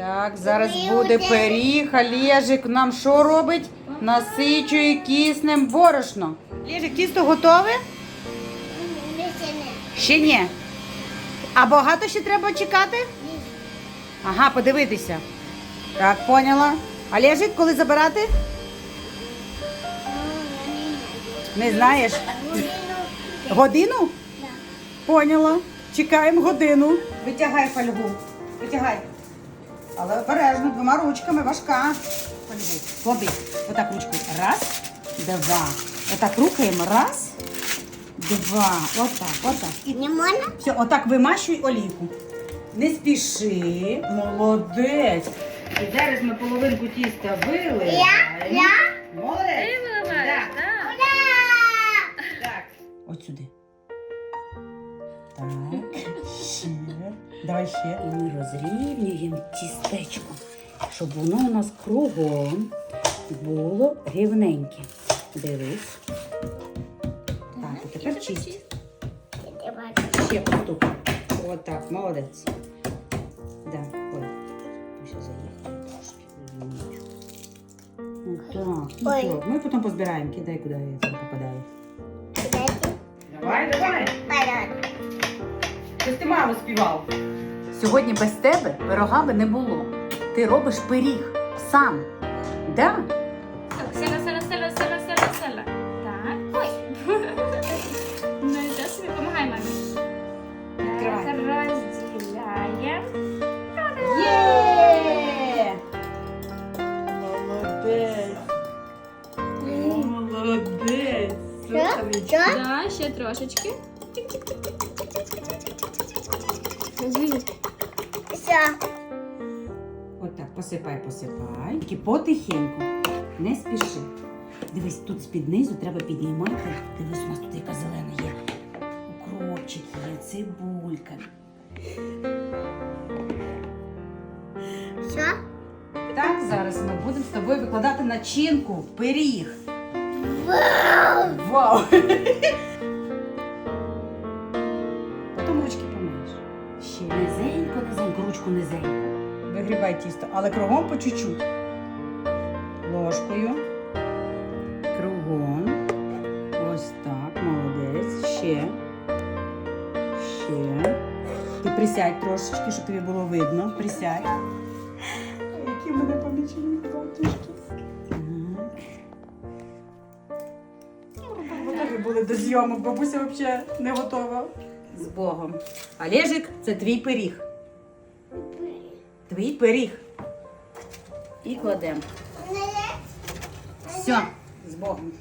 Так, зараз буде пиріг, а Лєжик нам що робить? Насичує киснем борошно. Лєжик, тісто готове? Ще ні. А багато ще треба чекати? Ага, подивитися. Так, поняла. А Лєжик, коли забирати? Не знаєш? Годину? Поняла. Чекаємо годину. Витягай фольгу. Витягай. Але обережно, двома ручками, важка. Клади. Отак ручкою. Раз, два. Отак рухаємо. Раз, два. Отак, отак. І Не можна? все, отак вимащуй олійку. Не спіши. Молодець. І зараз ми половинку тіста виливаємо. Я? Я? Молодець. виливаєш, Так. Так. От сюди. Ще. І ми розрівнюємо тістечко, щоб воно у нас кругом було рівненьке. Дивись. Так, тепер чисть. Ще постукай. Отак, молодець. Да. Ой. Ось заїхали трошки. Отак. Ну що, Ми потім позбираємо. Кидай, куди я там попадаю. Давай, давай. Щось ти мало співав. Сьогодні без тебе пирога би не було. Ти робиш пиріг сам. Да? Села, села, села, села, села, села. Так. Ой. Ну, йде собі, помагай мамі. Так, розділяємо. Є! Молодець. Молодець. Що? Ще трошечки. Все. Отак, посипай, посипай. Тільки потихеньку. Не спіши. Дивись, тут з-під низу треба піднімати. Дивись, у нас тут яка зелена є. Укропчик є, цибулька. Все? Так, зараз ми будемо з тобою викладати начинку в пиріг. Вау! Вау! Потім ручки помиєш. Ще низенько, низенько, ручку низенько. Вигрібай тісто, але кругом по чуть-чуть. Ложкою. Кругом. Ось так, молодець. Ще. Ще. Ти присядь трошечки, щоб тобі було видно. Присядь. Які в мене помічені батюшки. Готові були до зйомок, бабуся взагалі не готова. З Богом. Олежик, це твій пиріг. Твій пиріг. І кладемо. Все, з Богом.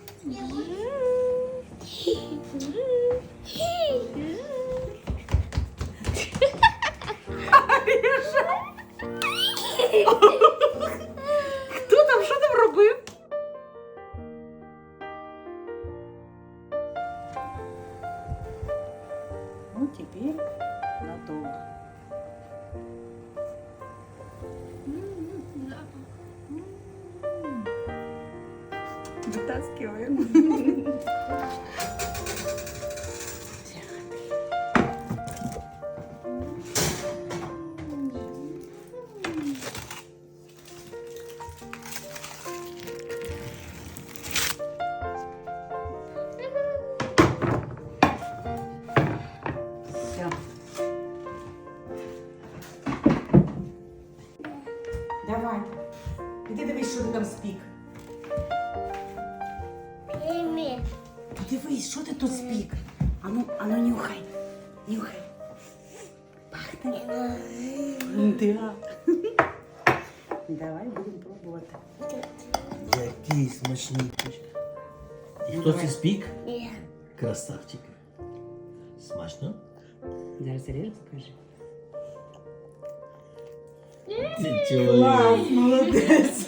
Ну, теперь готово. Давай. Іди дивись, що ти там спік. Прими. Дивись, що ти тут спік. Ану, ану, нюхай. Нюхай. Пахне. Да. Давай будемо пробувати. Який смачний. І хто це спік? Я. Красавчик. Смачно? Зараз Сережа покажи. Ти чоловік. молодець.